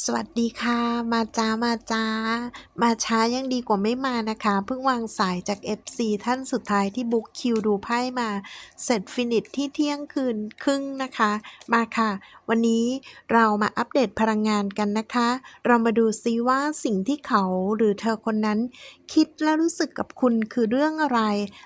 สวัสดีค่ะ มาจ้ามาจ้า มาช้ายังดีกว่าไม่มานะคะ เพิ่งวางสายจาก FC ท่านสุดท้ายที่บุ๊กคิวดูไพ่มา เสร็จฟินิชที่เที่ยงคืนครึ่งนะคะ มาค่ะวันนี้เรามาอัปเดตพลังงานกันนะคะ เรามาดูซิว่าสิ่งที่เขาหรือเธอคนนั้น คิดและรู้สึกกับคุณคือเรื่องอะไร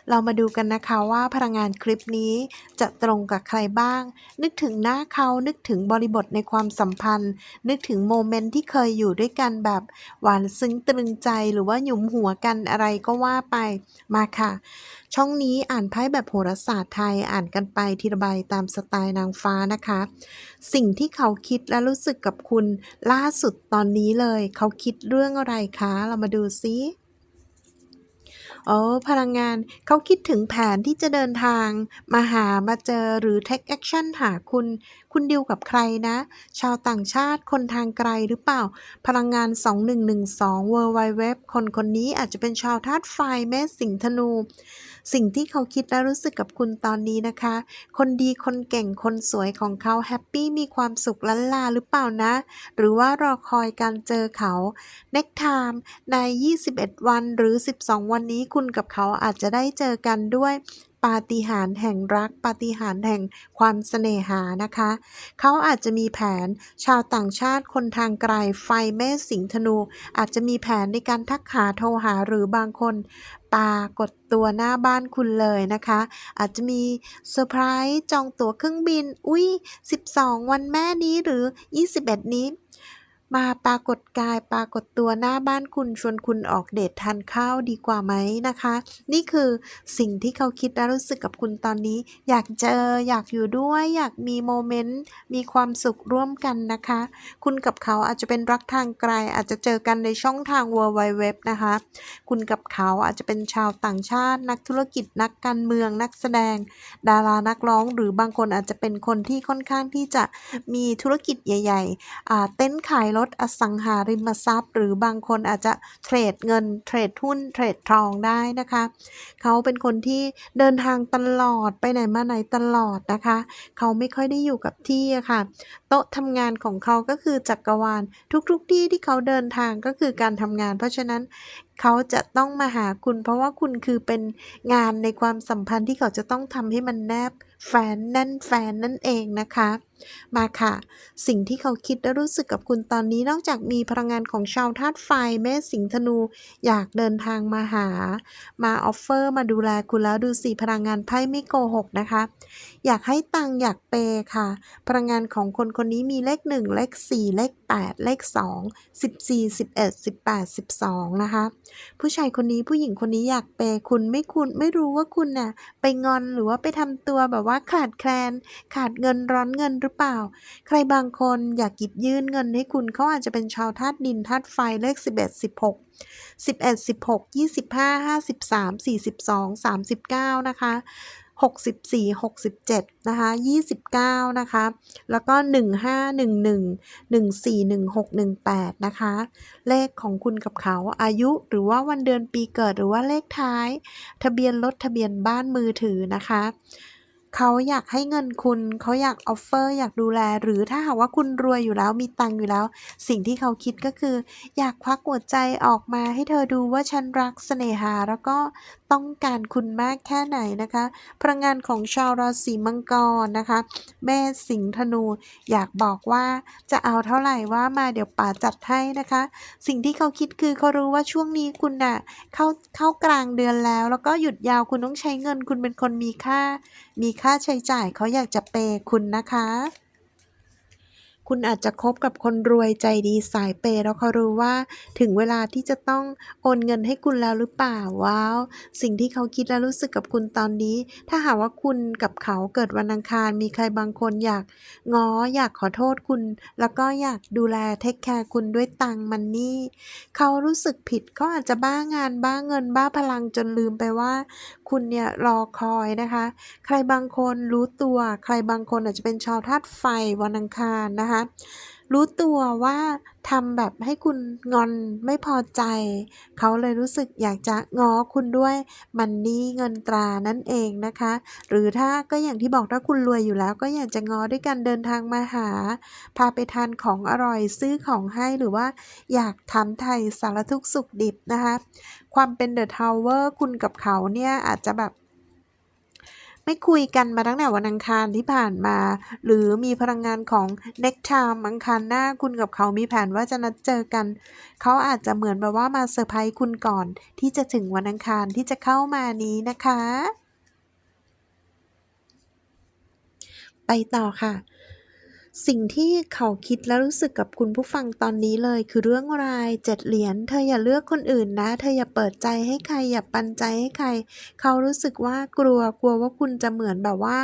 เรามาดูกันนะคะว่าพลังงานคลิปนี้จะตรงกับใครบ้าง นึกถึงหน้าเขานึกถึงบริบทในความสัมพันธ์ นึกถึงโมเมนต์ที่เคยอยู่ด้วยกันแบบหวานซึ้งตรึงใจหรือว่าหยุมหัวกันอะไรก็ว่าไปมาค่ะ ช่องนี้อ่านไพ่แบบโหราศาสตร์ไทยอ่านกันไปทีละใบตามสไตล์นางฟ้านะคะสิ่งที่เขาคิดและรู้สึกกับคุณล่าสุดตอนนี้เลย เขาคิดเรื่องอะไรคะ เรามาดูซิอ๋อพลังงานเขาคิดถึงแผนที่จะเดินทาง มาหามาเจอหรือ take action หาคุณ คุณดิวกับใครนะ ชาวต่างชาติคนทางไกลหรือเปล่า พลังงาน 2112 World Wide Web คนคนนี้อาจจะเป็นชาวธาตุไฟแม่สิงธนู สิ่งที่เขาคิดและรู้สึกกับคุณตอนนี้นะคะ คนดีคนเก่งคนสวยของเขาแฮปปี้มีความสุขล้านลาหรือเปล่านะ หรือว่ารอคอยการเจอเขา next time ใน 21 วันหรือ 12 วันนี้คุณกับเขาอาจจะได้เจอกันด้วยปาฏิหาริย์แห่งรัก ปาฏิหาริย์แห่งความเสน่หานะคะ เขาอาจจะมีแผนชาวต่างชาติคนทางไกลไฟแม่สิงธนู อาจจะมีแผนในการทักหาโทรหาหรือบางคนปากดตัวหน้าบ้านคุณเลยนะคะ อาจจะมีเซอร์ไพรส์จองตั๋วเครื่องบิน อุ้ย 12 วันแม่นี้หรือ 21 นี้ มาปรากฏกายปรากฏตัวหน้าบ้านคุณชวนคุณออกเดททานข้าวดีกว่าไหมนะคะ นี่คือสิ่งที่เขาคิดและรู้สึกกับคุณตอนนี้ อยากเจออยากอยู่ด้วยอยากมีโมเมนต์มีความสุขร่วมกันนะคะ คุณกับเขาอาจจะเป็นรักทางไกล อาจจะเจอกันในช่องทาง World Wide Web นะคะ คุณกับเขาอาจจะเป็นชาวต่างชาติ นักธุรกิจนักการเมืองนักแสดง ดารานักร้อง หรือบางคนอาจจะเป็นคนที่ค่อนข้างที่จะมีธุรกิจใหญ่ๆเต้นขายรถอสังหาริมทรัพย์ หรือบางคนอาจจะเทรดเงินเทรดหุ้นเทรดทองได้นะคะ เขาเป็นคนที่เดินทางตลอดไปไหนมาไหนตลอดนะคะ เขาไม่ค่อยได้อยู่กับที่อะค่ะโต๊ะทำงานของเขาก็คือจักรวาล ทุกๆที่ที่เขาเดินทางก็คือการทำงาน เพราะฉะนั้นเขาจะต้องมาหาคุณ เพราะว่าคุณคือเป็นงานในความสัมพันธ์ที่เขาจะต้องทำให้มันแนบแฟนแน่นแฟนนั่นเองนะคะ มาค่ะ สิ่งที่เขาคิดและรู้สึกกับคุณตอนนี้นอกจากมีพลังงานของชาวธาตุไฟแม่สิงธนู อยากเดินทางมาหา มาออฟเฟอร์มาดูแลคุณแล้วดูสิพลังงานไพ่ไม่โกหกนะคะ อยากให้ตังอยากเปย์ค่ะ พลังงานของคนคนนี้มีเลข 1 เลข 4 เลข 8 เลข 2 14 11 18 12 นะคะ ผู้ชายคนนี้ผู้หญิงคนนี้อยากเปคุณไม่คุณไม่รู้ว่าคุณน่ะไปงอนหรือว่าไปทำตัวแบบว่าขาดแคลน ขาดเงินร้อนเงินหรือเปล่า ใครบางคนอยากหยิบยื่นเงินให้คุณเขาอาจจะเป็นชาวธาตุดินธาตุไฟเลข 11 16 11 16 25 53 42 39 นะคะ 64 67นะคะ29นะคะ แล้วก็ 15 11 14 16 18นะคะ เลขของคุณกับเขาอายุหรือว่าวันเดือนปีเกิดหรือว่าเลขท้าย ทะเบียนรถทะเบียนบ้านมือถือนะคะ เขาอยากให้เงินคุณ เขาอยากออฟเฟอร์อยากดูแล หรือถ้าหากว่าคุณรวยอยู่แล้วมีตังค์อยู่แล้ว สิ่งที่เขาคิดก็คือ อยากควักหัวใจออกมาให้เธอดูว่าฉันรักเสน่หา แล้วก็ต้องการคุณมากแค่ไหนนะคะพลังงานของชาวราศีมังกรนะคะแม่สิงห์ธนู อยากบอกว่าจะเอาเท่าไหร่ว่ามาเดี๋ยวป๋าจัดให้นะคะ สิ่งที่เขาคิดคือเขารู้ว่าช่วงนี้คุณน่ะเข้าเข้ากลางเดือนแล้ว แล้วก็หยุดยาวคุณต้องใช้เงินคุณเป็นคนมีค่า มีค่าใช้จ่ายเขาอยากจะเปย์คุณนะคะ คุณอาจจะคบกับคนรวยใจดีสายเปย์แล้วเขารู้ว่า ถึงเวลาที่จะต้องโอนเงินให้คุณแล้วหรือเปล่าว้าว สิ่งที่เขาคิดและรู้สึกกับคุณตอนนี้ ถ้าหากว่าคุณกับเขาเกิดวันอังคาร มีใครบางคนอยากง้ออยากขอโทษคุณ แล้วก็อยากดูแลเทคแคร์คุณด้วยตังมันนี่เขารู้สึกผิดเขาอาจจะบ้างานบ้าเงินบ้าพลังจนลืมไปว่า คุณเนี่ยรอคอยนะคะ ใครบางคนรู้ตัว ใครบางคนอาจจะเป็นชาวธาตุไฟวันอังคารนะคะ รู้ตัวว่าทำแบบให้คุณงอนไม่พอใจ เขาเลยรู้สึกอยากจะงอคุณด้วยมันนี่เงินตรานั่นเองนะคะ หรือถ้าก็อย่างที่บอกถ้าคุณรวยอยู่แล้ว ก็อยากจะงอด้วยการเดินทางมาหา พาไปทานของอร่อยซื้อของให้หรือว่าอยากถาไทยสารทุกข์สุขดิบนะคะ ความเป็นเดอะทาวเวอร์คุณกับเขาเนี่ยอาจจะแบบ ไม่คุยกันมาตั้งแต่วันอังคารที่ผ่านมา หรือมีพลังงานของ next time อังคารหน้าคุณกับเขามีแผนว่าจะนัดเจอกัน เขาอาจจะเหมือนแบบว่ามาเซอร์ไพรส์คุณก่อน ที่จะถึงวันอังคารที่จะเข้ามานี้นะคะ ไปต่อค่ะ สิ่งที่เขาคิดและรู้สึกกับคุณผู้ฟังตอนนี้เลย คือเรื่องรายเจ็ดเหรียญเธออย่าเลือกคนอื่นนะ เธออย่าเปิดใจให้ใครอย่าปันใจให้ใคร เขารู้สึกว่ากลัวกลัวว่าคุณจะเหมือนแบบว่า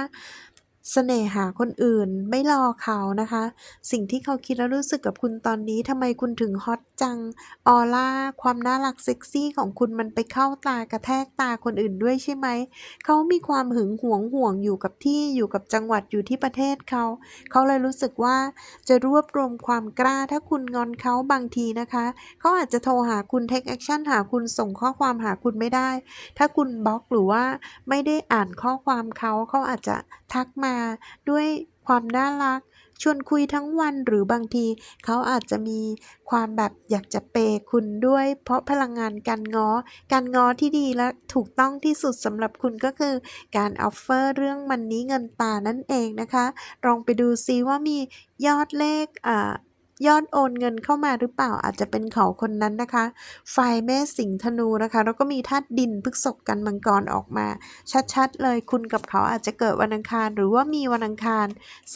เสน่หาคนอื่นไม่รอเขานะคะ สิ่งที่เขาคิดและรู้สึกกับคุณตอนนี้ทำไมคุณถึงฮอตจังออร่าความน่ารักเซ็กซี่ของคุณมันไปเข้าตากระแทกตาคนอื่นด้วยใช่ไหม เขามีความหึงหวงห่วงอยู่กับที่อยู่กับจังหวัดอยู่ที่ประเทศเขา เขาเลยรู้สึกว่าจะรวบรวมความกล้าถ้าคุณงอนเขาบางทีนะคะเขาอาจจะโทรหาคุณ take action หาคุณส่งข้อความหาคุณไม่ได้ ถ้าคุณบล็อกหรือว่าไม่ได้อ่านข้อความเขาเขาอาจจะ ทักมาด้วยความน่ารัก ชวนคุยทั้งวันหรือบางที เขาอาจจะมีความแบบอยากจะเปย์คุณด้วย เพราะพลังงานการง้อ การง้อที่ดีและถูกต้องที่สุดสำหรับคุณก็คือ การออฟเฟอร์เรื่องมันนี้เงินตานั่นเองนะคะ ลองไปดูซิว่ามียอดเลขอ่า ยอดโอนเงินเข้ามาหรือเปล่าอาจจะเป็นเขาคนนั้นนะคะ ไฟแม่สิงห์ธนูนะคะ แล้วก็มีธาตุดินพฤษภกันมังกรออกมา ชัดๆ เลยคุณกับเขาอาจจะเกิดวันอังคาร หรือว่ามีวันอังคาร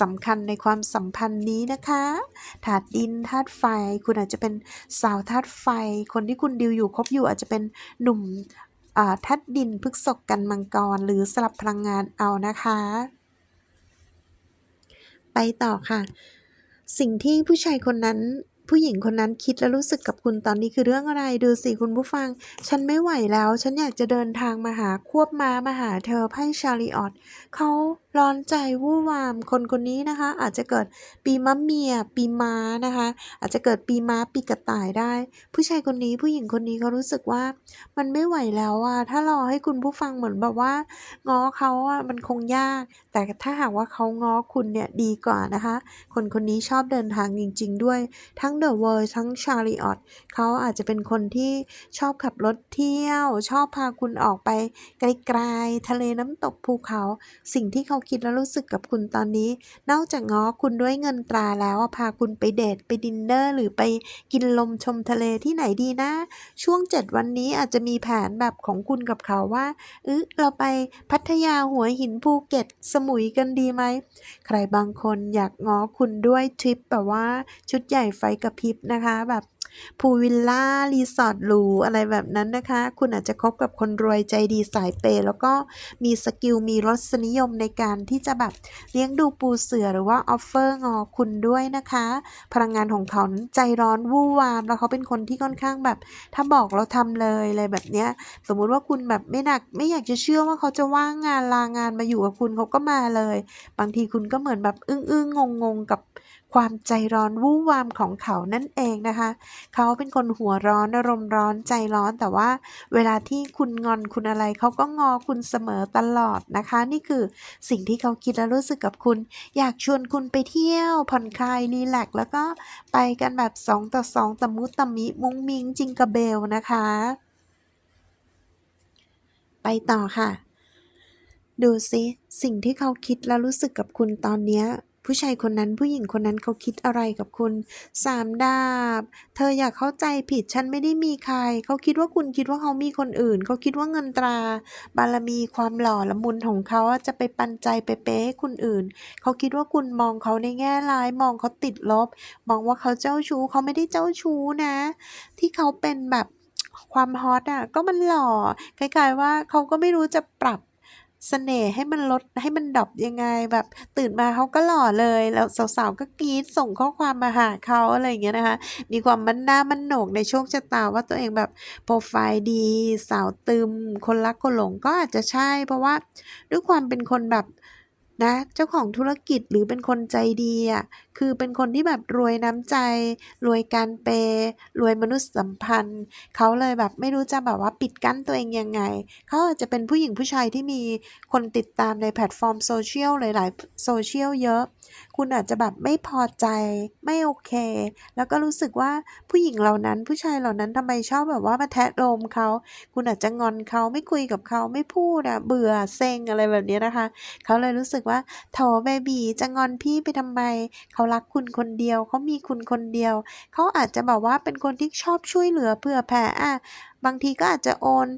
สำคัญในความสัมพันธ์นี้นะคะธาตุดินธาตุไฟ คุณอาจจะเป็นสาวธาตุไฟ คนที่คุณดิวอยู่คบอยู่อาจจะเป็นหนุ่มธาตุดินพฤษภกันมังกร หรือสลับพลังงานเอานะคะ ไปต่อค่ะ สิ่งที่ผู้ชายคนนั้น ผู้หญิงคนนั้นคิดและรู้สึกกับคุณตอนนี้คือเรื่องอะไรดูสิคุณผู้ฟัง ฉันไม่ไหวแล้ว ฉันอยากจะเดินทางมาหาควบม้ามาหาเธอไพ่ชาริออตเขาร้อนใจวู่วามคนคนนี้นะคะ อาจจะเกิดปีมะเมีย ปีม้านะคะ อาจจะเกิดปีม้าปีกระต่ายได้ ผู้ชายคนนี้ผู้หญิงคนนี้เขารู้สึกว่า มันไม่ไหวแล้วอะถ้ารอให้คุณผู้ฟังเหมือนแบบว่า ง้อเขาอะมันคงยาก แต่ถ้าหากว่าเขาง้อคุณเนี่ยดีกว่านะคะ คนคนนี้ชอบเดินทางจริง ๆ ด้วยทั้งเดอะเวิร์ทั้งชาริออตเขาอาจจะเป็นคนที่ชอบขับรถเที่ยว ชอบพาคุณออกไปไกลๆ ทะเลน้ำตกภูเขา สิ่งที่เขาคิดและรู้สึกกับคุณตอนนี้ นอกจากง้อคุณด้วยเงินตราแล้วพาคุณไปเดทไปดินเนอร์ หรือไปกินลมชมทะเลที่ไหนดีนะ ช่วง 7 วันนี้อาจจะมีแผนแบบของคุณกับเขาว่าเออเราไปพัทยาหัวหินภูเก็ตสมุยกันดีไหม ใครบางคนอยากง้อคุณด้วยทริปแบบว่าชุดใหญ่ไฟกระพริบนะคะ แบบพูวิลล่ารีสอร์ทหรูอะไรแบบนั้นนะคะ คุณอาจจะคบกับคนรวยใจดีสายเปย์แล้วก็มีสกิลมีรสนิยมในการที่จะแบบเลี้ยงดูปูเสือหรือว่าออฟเฟอร์งอคุณด้วยนะคะ พลังงานของเขาใจร้อนวู่วามแล้วเขาเป็นคนที่ค่อนข้างแบบ ถ้าบอกเราทำเลยอะไรแบบเนี้ย สมมุติว่าคุณแบบไม่หนักไม่อยากจะเชื่อว่าเขาจะว่างงานลางานมาอยู่กับคุณเขาก็มาเลย บางทีคุณก็เหมือนแบบอึ้งอึ้งงงงๆกับ ความใจร้อนวู่วามของเขานั่นเองนะคะ เขาเป็นคนหัวร้อนอารมณ์ร้อนใจร้อนแต่ว่า เวลาที่คุณงอนคุณอะไรเขาก็งอคุณเสมอตลอดนะคะ นี่คือสิ่งที่เขาคิดและรู้สึกกับคุณ อยากชวนคุณไปเที่ยวผ่อนคลายรีแลกแล้วก็ไปกันแบบ 2 ต่อ 2ตะมุตะมิมุ้งมิงจิงกระเบลนะคะ ไปต่อค่ะ ดูซิสิ่งที่เขาคิดและรู้สึกกับคุณตอนนี้ ผู้ชายคนนั้นผู้หญิงคนนั้นเขาคิดอะไรกับคุณสามดาบ เธออย่าเข้าใจผิดฉันไม่ได้มีใคร เขาคิดว่าคุณคิดว่าเขามีคนอื่น เขาคิดว่าเงินตรา บารมีความหล่อละมุนของเขาจะไปปันใจไปเป๊ะให้คนอื่น เขาคิดว่าคุณมองเขาในแง่ร้ายมองเขาติดลบ มองว่าเขาเจ้าชู้เขาไม่ได้เจ้าชู้นะ ที่เขาเป็นแบบความฮอตอะก็มันหล่อคล้ายๆว่าเขาก็ไม่รู้จะปรับ เสน่ห์ให้มันลดให้มันดรอปยังไงแบบ ตื่นมาเขาก็หล่อเลย แล้วสาวๆก็กรี๊ดส่งข้อความมาหาเขาอะไรอย่างเงี้ยนะคะ มีความมั่นหน้ามั่นโหนกในโชคชะตาว่าตัวเองแบบโปรไฟล์ดี สาวตึม คนรักคนหลงก็อาจจะใช่ เพราะว่าด้วยความเป็นคนแบบ นะเจ้าของธุรกิจหรือเป็นคนใจดีอะคือเป็นคนที่แบบรวยน้ำใจ รวยการเปย์รวยมนุษยสัมพันธ์ เขาเลยแบบไม่รู้จะแบบว่าปิดกั้นตัวเองยังไง เขาอาจจะเป็นผู้หญิงผู้ชายที่มีคนติดตามในแพลตฟอร์มโซเชียลหลายๆโซเชียลเยอะ คุณอาจจะแบบไม่พอใจไม่โอเค แล้วก็รู้สึกว่าผู้หญิงเหล่านั้นผู้ชายเหล่านั้นทำไมชอบแบบว่ามาแทะโลมเขาคุณอาจจะงอนเขาไม่คุยกับเขาไม่พูดอะเบื่อเซ็งอะไรแบบนี้นะคะ เขาเลยรู้สึกว่าโถเบบีจะงอนพี่ไปทำไม เขารักคุณคนเดียวเขามีคุณคนเดียว เขาอาจจะแบบว่าเป็นคนที่ชอบช่วยเหลือเผื่อแผ่อะบางทีก็อาจจะโอน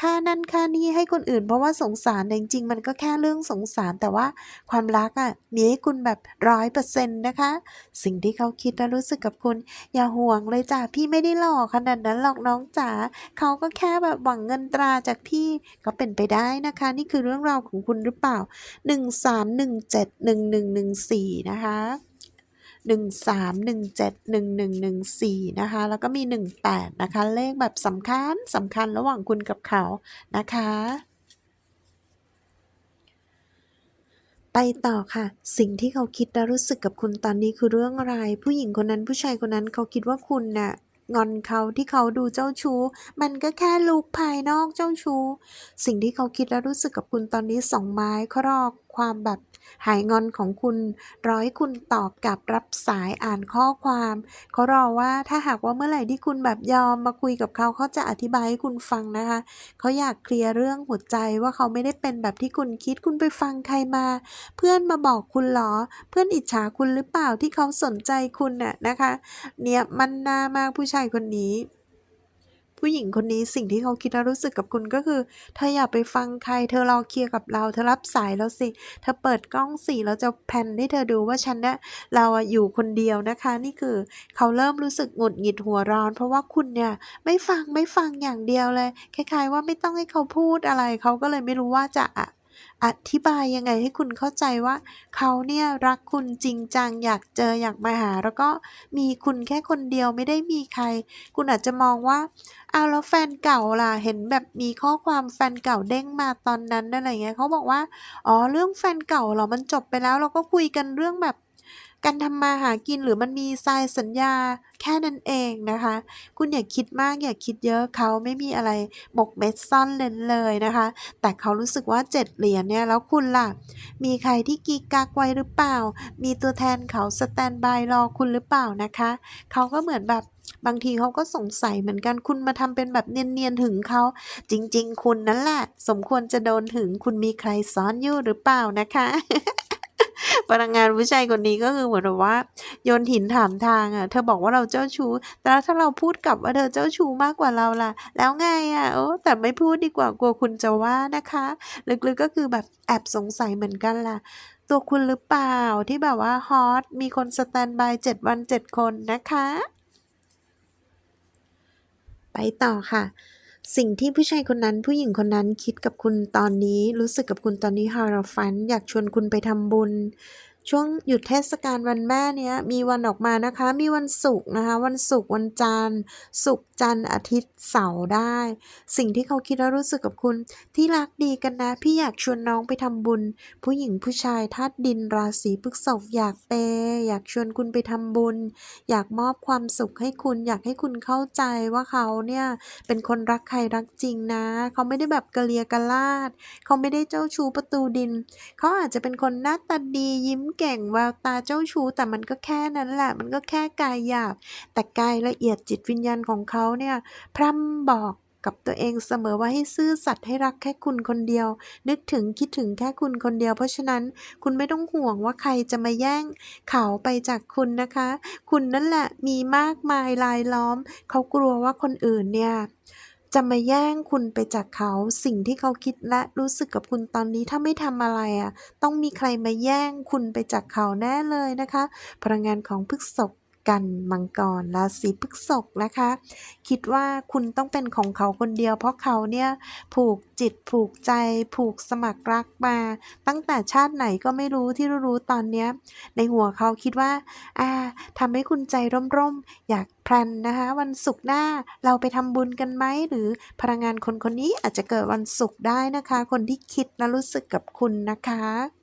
ค่านั่นค่านี่ให้คนอื่น เพราะว่าสงสารแต่จริงๆมันก็แค่เรื่องสงสารแต่ว่าความรักอะมีให้คุณแบบร้อยเปอร์เซ็นต์นะคะ สิ่งที่เขาคิดและรู้สึกกับคุณ อย่าห่วงเลยจ้ะพี่ไม่ได้หล่อขนาดนั้นหรอกน้องจ๋าเขาก็แค่แบบหวังเงินตราจากพี่ก็เป็นไปได้นะคะ นี่คือเรื่องราวของคุณหรือเปล่า 13171114 นะคะ 13171114นะคะ แล้วก็มี 18 นะคะ เลขแบบสำคัญสำคัญระหว่างคุณกับเขานะคะ ไปต่อค่ะ สิ่งที่เขาคิดและรู้สึกกับคุณตอนนี้คือเรื่องอะไร ผู้หญิงคนนั้นผู้ชายคนนั้นเขาคิดว่าคุณน่ะงอนเขาที่เขาดูเจ้าชู้ มันก็แค่ลุกภายนอกเจ้าชู้ สิ่งที่เขาคิดและรู้สึกกับคุณตอนนี้สองไม้เขารอก ความแบบหายงอนของคุณรอให้คุณตอบกลับรับสายอ่านข้อความเขารอว่าถ้าหากว่าเมื่อไหร่ที่คุณแบบยอมมาคุยกับเขาเขาจะอธิบายให้คุณฟังนะคะเขาอยากเคลียร์เรื่องหัวใจว่าเขาไม่ได้เป็นแบบที่คุณคิดคุณไปฟังใครมา เพื่อนมาบอกคุณหรอ เพื่อนอิจฉาคุณหรือเปล่าที่เขาสนใจคุณน่ะนะคะ เนี่ยมันนามากผู้ชายคนนี้ ผู้หญิงคนนี้สิ่งที่เขาคิดและรู้สึกกับคุณก็คือเธออย่าไปฟังใคร เธอรอเคลียร์กับเรา เธอรับสายแล้วสิ เธอเปิดกล้องสิเราจะแพนให้เธอดูว่าฉันเนี่ยเราอะอยู่คนเดียวนะคะ นี่คือเขาเริ่มรู้สึกหงุดหงิดหัวร้อน เพราะว่าคุณเนี่ยไม่ฟังไม่ฟังอย่างเดียวเลยคล้ายๆว่าไม่ต้องให้เขาพูดอะไร เขาก็เลยไม่รู้ว่าจะ อธิบายยังไงให้คุณเข้าใจว่า เขาเนี่ยรักคุณจริงจังอยากเจออยากมาหา แล้วก็มีคุณแค่คนเดียวไม่ได้มีใคร คุณอาจจะมองว่าเอาแล้วแฟนเก่าล่ะเห็นแบบมีข้อความแฟนเก่าเด้งมาตอนนั้นอะไรเงี้ยเขาบอกว่าอ๋อเรื่องแฟนเก่าเหรอมันจบไปแล้วเราก็คุยกันเรื่องแบบ การทำมาหากินหรือมันมีทรายสัญญาแค่นั้นเองนะคะ คุณอย่าคิดมากอย่าคิดเยอะเขาไม่มีอะไรหมกเม็ดซ่อนเลนเลยนะคะ แต่เขารู้สึกว่าเจ็ดเหรียญเนี่ยแล้วคุณล่ะ มีใครที่กีกักไว้หรือเปล่า มีตัวแทนเขาสแตนบายรอคุณหรือเปล่านะคะ เขาก็เหมือนแบบบางทีเขาก็สงสัยเหมือนกันคุณมาทำเป็นแบบเนียนๆถึงเขา จริง ๆ คุณนั่นแหละ สมควรจะโดนถึงคุณมีใครซ้อนอยู่หรือเปล่านะคะ พนักงานผู้ชายคนนี้ก็คือเหมือนแบบว่า โยนหินถามทางอะเธอบอกว่าเราเจ้าชู้ แต่ถ้าเราพูดกลับว่าเธอเจ้าชู้มากกว่าเราล่ะ แล้วไงอะโอ้แต่ไม่พูดดีกว่ากลัวคุณจะว่านะคะ ลึกๆก็คือแบบแอบสงสัยเหมือนกันล่ะ ตัวคุณหรือเปล่าที่แบบว่าฮอตมีคนสแตนบายเจ็ดวันเจ็ดคนนะคะ ไปต่อค่ะ สิ่งที่ผู้ชายคนนั้นผู้หญิงคนนั้นคิดกับคุณตอนนี้ รู้สึกกับคุณตอนนี้ฮาราฟัน อยากชวนคุณไปทำบุญ ช่วงหยุดเทศกาลวันแม่เนี้ยมีวันออกมานะคะ มีวันศุกร์นะคะ วันศุกร์วันจันทร์ศุกร์จันทร์อาทิตย์เสาร์ได้ สิ่งที่เขาคิดและรู้สึกกับคุณที่รักดีกันนะ พี่อยากชวนน้องไปทำบุญ ผู้หญิงผู้ชายธาตุดินราศีพฤษภอยากเปย์อยากชวนคุณไปทำบุญ อยากมอบความสุขให้คุณอยากให้คุณเข้าใจว่าเขาเนี่ยเป็นคนรักใครรักจริงนะ เขาไม่ได้แบบกะเลียกะลาด เขาไม่ได้เจ้าชู้ประตูดิน เขาอาจจะเป็นคนหน้าตาดียิ้มเก่งแววตาเจ้าชู้แต่มันก็แค่นั้นแหละ มันก็แค่กายหยาบแต่กายละเอียดจิตวิญญาณของเขาเนี่ยพร่ำบอกกับตัวเองเสมอว่าให้ซื่อสัตย์ให้รักแค่คุณคนเดียว นึกถึงคิดถึงแค่คุณคนเดียว เพราะฉะนั้นคุณไม่ต้องห่วงว่าใครจะมาแย่งเขาไปจากคุณนะคะ คุณนั่นแหละมีมากมายลายล้อม เขากลัวว่าคนอื่นเนี่ย จะมาแย่งคุณไปจากเขาสิ่งที่เขาคิดและรู้สึกกับคุณตอนนี้ถ้าไม่ทำอะไรอะ ต้องมีใครมาแย่งคุณไปจากเขาแน่เลยนะคะ พลังงานของพฤกษภ กันมังกรราศีพฤษภนะคะ คิดว่าคุณต้องเป็นของเขาคนเดียว เพราะเขาเนี่ยผูกจิตผูกใจ ผูกสมัครรักมา ตั้งแต่ชาติไหนก็ไม่รู้ที่รู้ตอนเนี้ยในหัวเขาคิดว่าอ่าทำให้คุณใจร่มๆ อยากแพลนนะคะวันศุกร์หน้าเราไปทำบุญกันไหมหรือพลังงานคนคนนี้อาจจะเกิดวันศุกร์ได้นะคะ คนที่คิดและรู้สึกกับคุณนะคะ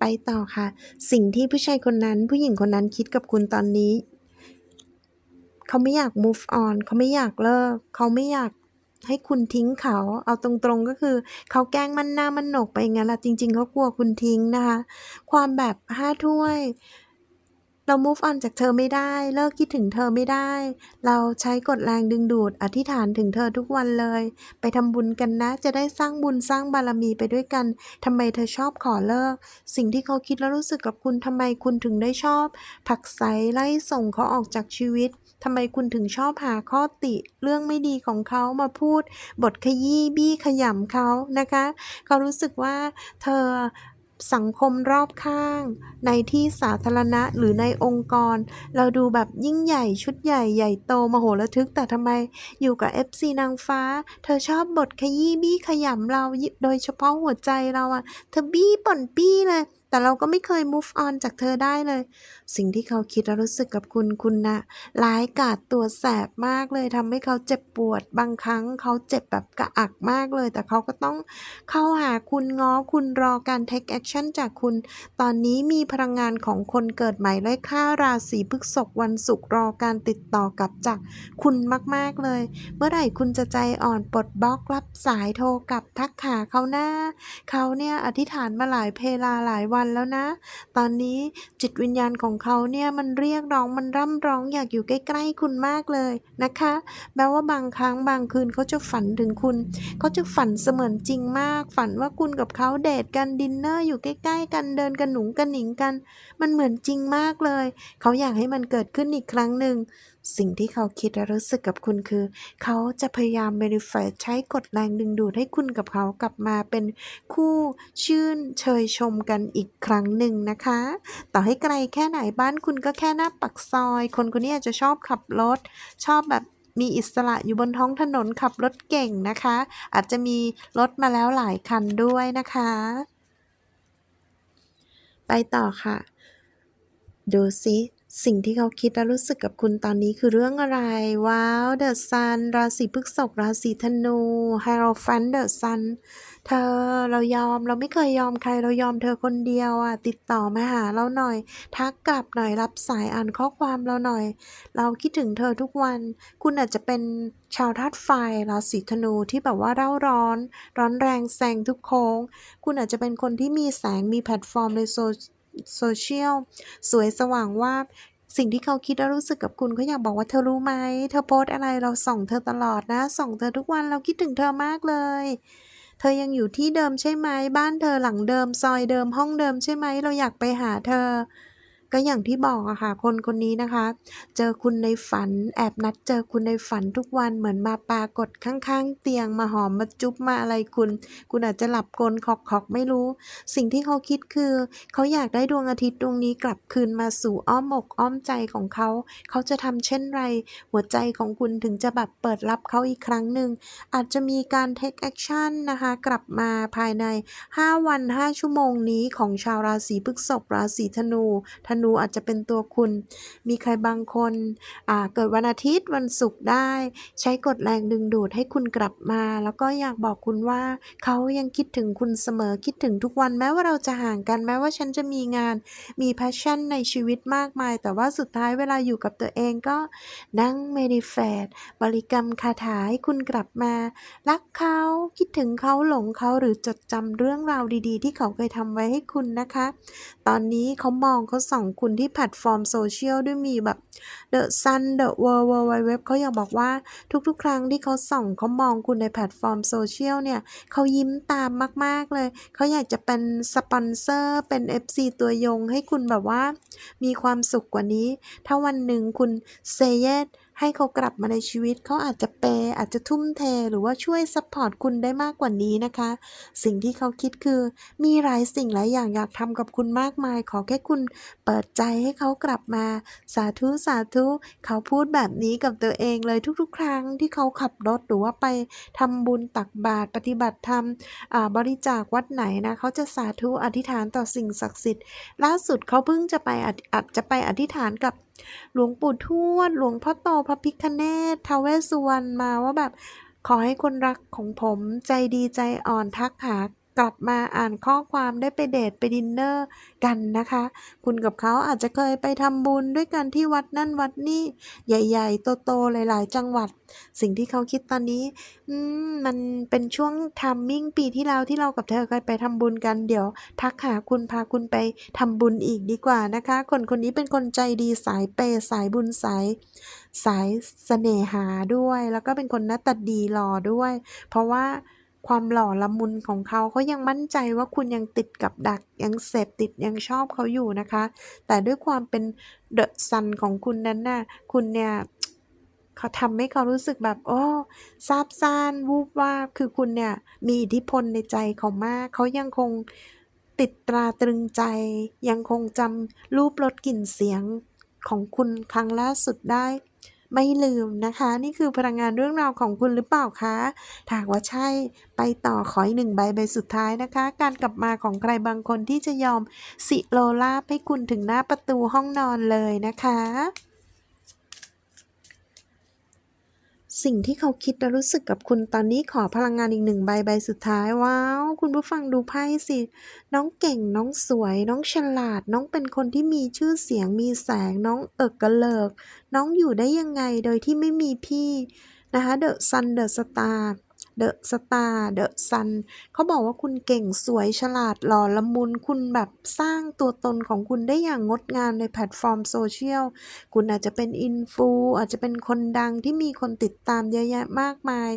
ไปต่อค่ะ สิ่งที่ผู้ชายคนนั้น ผู้หญิงคนนั้นคิดกับคุณตอนนี้ เขาไม่อยาก move on เขาไม่อยากเลิก เขาไม่อยากให้คุณทิ้งเขา เอาตรงๆก็คือ เขาแกล้งมันหน้ามันโหนกไปอย่างงั้นละจริง ๆ เขากลัวคุณทิ้งนะคะ ความแบบห้าถ้วย เรา move on จากเธอไม่ได้ เลิกคิดถึงเธอไม่ได้ เราใช้กฎแรงดึงดูด อธิษฐานถึงเธอทุกวันเลย ไปทำบุญกันนะ จะได้สร้างบุญสร้างบารมีไปด้วยกันทำไมเธอชอบขอเลิก สิ่งที่เขาคิดและรู้สึกกับคุณทำไมคุณถึงได้ชอบผลักไสไล่ส่งเขาออกจากชีวิตทำไมคุณถึงชอบหาข้อติ เรื่องไม่ดีของเขามาพูด บทขยี้บี้ขยำเขานะคะ เขารู้สึกว่าเธอ สังคมรอบข้าง ในที่สาธารณะหรือในองค์กร เราดูแบบยิ่งใหญ่ชุดใหญ่ใหญ่โตมโหฬารทึกแต่ทำไมอยู่กับ FC นางฟ้า เธอชอบบทขยี้บี้ขยำเรายิโดยเฉพาะหัวใจเราอะเธอบี้ป่นปี้เลย แต่เราก็ไม่เคย move on จากเธอได้เลย สิ่งที่เขาคิดและรู้สึกกับคุณคุณน่ะร้ายกาจตัวแสบมากเลยทำให้เขาเจ็บปวด บางครั้งเขาเจ็บแบบกระอักมากเลย แต่เขาก็ต้องเข้าหาคุณง้อคุณรอการ take action จากคุณ ตอนนี้มีพลังงานของคนเกิดใหม่ไร้ค่าราศีพฤษภวันศุกร์รอการติดต่อกลับจากคุณมากๆเลย เมื่อไหร่คุณจะใจอ่อนปลดบล็อกรับสายโทรกลับทักหาเขานะเขาเนี่ยอธิษฐานมาหลายเพลาหลายวันแล้วนะ ตอนนี้จิตวิญญาณของเขาเนี่ยมันเรียกร้องมันร่ำร้องอยากอยู่ใกล้ๆคุณมากเลยนะคะ แม้ว่าบางครั้งบางคืนเขาจะฝันถึงคุณ เขาจะฝันเสมือนจริงมาก ฝันว่าคุณกับเขาเดตกันดินเนอร์อยู่ใกล้ๆกันเดินกระหนุงกระหนิงกัน มันเหมือนจริงมากเลย เขาอยากให้มันเกิดขึ้นอีกครั้งหนึ่งสิ่งที่เขาคิดและรู้สึกกับคุณคือ เขาจะพยายาม manifest ใช้กฎแรงดึงดูดให้คุณกับเขากลับมาเป็นคู่ชื่นเชยชมกันอีกครั้งหนึ่งนะคะ ต่อให้ไกลแค่ไหนบ้านคุณก็แค่หน้าปากซอย คนคนนี้อาจจะชอบขับรถ ชอบแบบมีอิสระอยู่บนท้องถนนขับรถเก่งนะคะ อาจจะมีรถมาแล้วหลายคันด้วยนะคะ ไปต่อค่ะ ดูซิ สิ่งที่เขาคิดและรู้สึกกับคุณตอนนี้คือเรื่องอะไร ว้าว The Sun ราศีพฤษภราศีธนู Hierophant The Sun เธอเรายอมเราไม่เคยยอมใครเรายอมเธอคนเดียวอะ ติดต่อมาหาเราหน่อย ทักกลับหน่อยรับสายอ่านข้อความเราหน่อย เราคิดถึงเธอทุกวัน คุณอาจจะเป็นชาวธาตุไฟราศีธนูที่แบบว่าเร่าร้อน ร้อนแรงแซงทุกโค้ง คุณอาจจะเป็นคนที่มีแสงมีแพลตฟอร์มในโซโซเชียล สวยสว่างวาบ สิ่งที่เขาคิดและรู้สึกกับคุณเขาอยากบอกว่าเธอรู้ไหม เธอโพสอะไรเราส่องเธอตลอดนะ ส่องเธอทุกวันเราคิดถึงเธอมากเลย เธอยังอยู่ที่เดิมใช่ไหม บ้านเธอหลังเดิม ซอยเดิมห้องเดิมใช่ไหม เราอยากไปหาเธอ ก็อย่างที่บอกอะค่ะ คนคนนี้นะคะ เจอคุณในฝัน แอบนัดเจอคุณในฝันทุกวันเหมือนมาปรากฏข้างๆ เตียงมาหอมมาจุ๊บมาอะไรคุณ คุณอาจจะหลับกลนขอกๆไม่รู้ สิ่งที่เขาคิดคือ เขาอยากได้ดวงอาทิตย์ดวงนี้กลับคืนมาสู่อ้อมอกอ้อมใจของเขา เขาจะทำเช่นไร หัวใจของคุณถึงจะแบบเปิดรับเขาอีกครั้งหนึ่งอาจจะมีการ take action นะคะ กลับมาภายใน 5 วัน 5 ชั่วโมงนี้ของชาวราศีพฤษภราศีธนูธนอาจจะเป็นตัวคุณ มีใครบางคนเกิดวันอาทิตย์วันศุกร์ได้ ใช้กฎแรงดึงดูดให้คุณกลับมา แล้วก็อยากบอกคุณว่าเขายังคิดถึงคุณเสมอคิดถึงทุกวันแม้ว่าเราจะห่างกันแม้ว่าฉันจะมีงานมี passion ในชีวิตมากมาย แต่ว่าสุดท้ายเวลาอยู่กับตัวเองก็นั่ง manifest บริกรรมคาถาให้คุณกลับมา รักเขาคิดถึงเขาหลงเขาหรือจดจำเรื่องราวดี ๆ ที่เขาเคยทำไว้ให้คุณนะคะ ตอนนี้เขามองเขาส่องคุณที่แพลตฟอร์มโซเชียลด้วยมีแบบ The Sun The World World Wide Web เขาอยากบอกว่าทุกๆ ครั้งที่เขาส่องเขามองคุณในแพลตฟอร์มโซเชียลเนี่ยเขายิ้มตามมากๆเลย เขาอยากจะเป็นสปอนเซอร์เป็น FC ตัวยงให้คุณแบบว่า มีความสุขกว่านี้ ถ้าวันหนึ่งคุณเซเยส ให้เขากลับมาในชีวิตเขาอาจจะเปอาจจะทุ่มเทหรือว่าช่วยซัปพอร์ตคุณได้มากกว่านี้นะคะ สิ่งที่เขาคิดคือมีหลายสิ่งหลายอย่างอยากทำกับคุณมากมาย ขอแค่คุณเปิดใจให้เขากลับมา สาธุสาธุเขาพูดแบบนี้กับตัวเองเลยทุกๆ ครั้งที่เขาขับรถหรือว่าไปทำบุญตักบาตรปฏิบัติธรรมอ่าบริจาควัดไหนนะเขาจะสาธุอธิษฐานต่อสิ่งศักดิ์สิทธิ์ล่าสุดเขาเพิ่งจะไปอธิอาจจะไปอธิษฐานกับ หลวงปู่ทวด หลวงพ่อโตพระพิคเนศท้าวเวสสุวรรณมาว่าแบบ ขอให้คนรักของผมใจดีใจอ่อนทักหา กลับมาอ่านข้อความได้ไปเดทไปดินเนอร์กันนะคะ คุณกับเขาอาจจะเคยไปทำบุญด้วยกันที่วัดนั่นวัดนี่ใหญ่ ๆ โตๆหลาย ๆ จังหวัด สิ่งที่เขาคิดตอนนี้มันเป็นช่วงทัมมิ่งปีที่แล้วที่เรากับเธอเคยไปทำบุญกันเดี๋ยว ทักหาคุณพาคุณไปทำบุญอีกดีกว่านะคะ คนคนนี้เป็นคนใจดีสายเปย์สายบุญสายสายเสน่หาด้วย แล้วก็เป็นคนหน้าตาดีหล่อด้วย เพราะว่า ความหล่อละมุนของเขาเขายังมั่นใจว่าคุณยังติดกับดักยังเสพติดยังชอบเขาอยู่นะคะ แต่ด้วยความเป็นเดอะซันของคุณนั้นน่ะคุณเนี่ยเขาทำให้เขารู้สึกแบบโอ้ซาบซ่านวูบวาบคือคุณเนี่ยมีอิทธิพลในใจเขามากเขายังคงติดตราตรึงใจ ยังคงจำรูปรสกลิ่นเสียงของคุณครั้งล่าสุดได้ ไม่ลืมนะคะ นี่คือพลังงานเรื่องราวของคุณหรือเปล่าคะถาหากว่าใช่ไปต่อขออีกหนึ่งใบใบสุดท้ายนะคะ การกลับมาของใครบางคนที่จะยอมสิโลลาบให้คุณถึงหน้าประตูห้องนอนเลยนะคะ สิ่งที่เขาคิดและรู้สึกกับคุณตอนนี้ขอพลังงานอีกหนึ่งใบใบสุดท้าย ว้าว คุณผู้ฟังดูไพ่สิ น้องเก่งน้องสวย น้องฉลาด น้องเป็นคนที่มีชื่อเสียงมีแสง น้องเอิกกระเลิก น้องอยู่ได้ยังไงโดยที่ไม่มีพี่นะคะเดอะซันเดอะสตาร์ เดอะสตาร์เดอะซันเขาบอกว่าคุณเก่งสวยฉลาดหล่อละมุน คุณแบบสร้างตัวตนของคุณได้อย่างงดงามในแพลตฟอร์มโซเชียล คุณอาจจะเป็นอินฟูอาจจะเป็นคนดังที่มีคนติดตามเยอะแยะมากมาย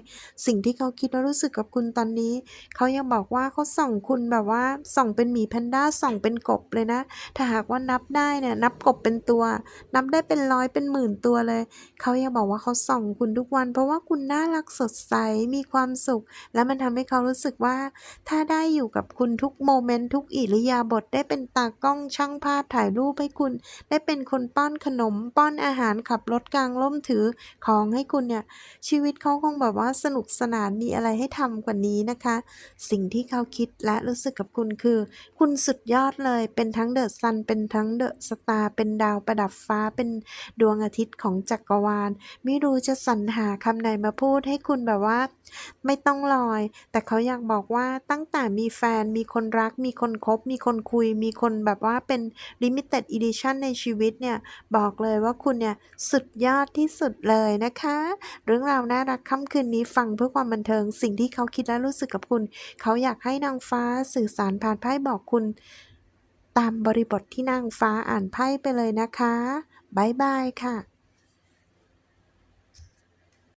สิ่งที่เขาคิดและรู้สึกกับคุณตอนนี้ เขายังบอกว่าเขาส่องคุณแบบว่าส่องเป็นหมีแพนด้าส่องเป็นกบเลยนะ ถ้าหากว่านับได้เนี่ยนับกบเป็นตัว นับได้เป็นร้อยเป็นหมื่นตัวเลย เขายังบอกว่าเขาส่องคุณทุกวัน เพราะว่าคุณน่ารักสดใสมีความสุข และมันทำให้เขารู้สึกว่า ถ้าได้อยู่กับคุณทุกโมเมนต์ทุกอิริยาบถได้เป็นตากล้องช่างภาพถ่ายรูปให้คุณ ได้เป็นคนป้อนขนม ป้อนอาหารขับรถกลางร่มถือของให้คุณเนี่ย ชีวิตเขาคงแบบว่าสนุกสนานมีอะไรให้ทำกว่านี้นะคะ สิ่งที่เขาคิดและรู้สึกกับคุณคือ คุณสุดยอดเลย เป็นทั้งเดอะซันเป็นทั้งเดอะสตาร์เป็นดาวประดับฟ้าเป็นดวงอาทิตย์ของจักรวาล ไม่รู้จะสรรหาคำไหนมาพูดให้คุณแบบว่าไม่ต้องลอย แต่เขาอยากบอกว่าตั้งแต่มีแฟนมีคนรัก มีคนคบ มีคนคุย มีคนแบบว่าเป็น limited edition ในชีวิตเนี่ย บอกเลยว่าคุณเนี่ย สุดยอดที่สุดเลยนะคะ เรื่องราวน่ารักค่ำคืนนี้ฟังเพื่อความบันเทิงสิ่งที่เขาคิดและรู้สึกกับคุณ เขาอยากให้นางฟ้าสื่อสารผ่านไพ่บอกคุณ ตามบริบทที่นางฟ้าอ่านไพ่ไปเลยนะคะบายบายค่ะ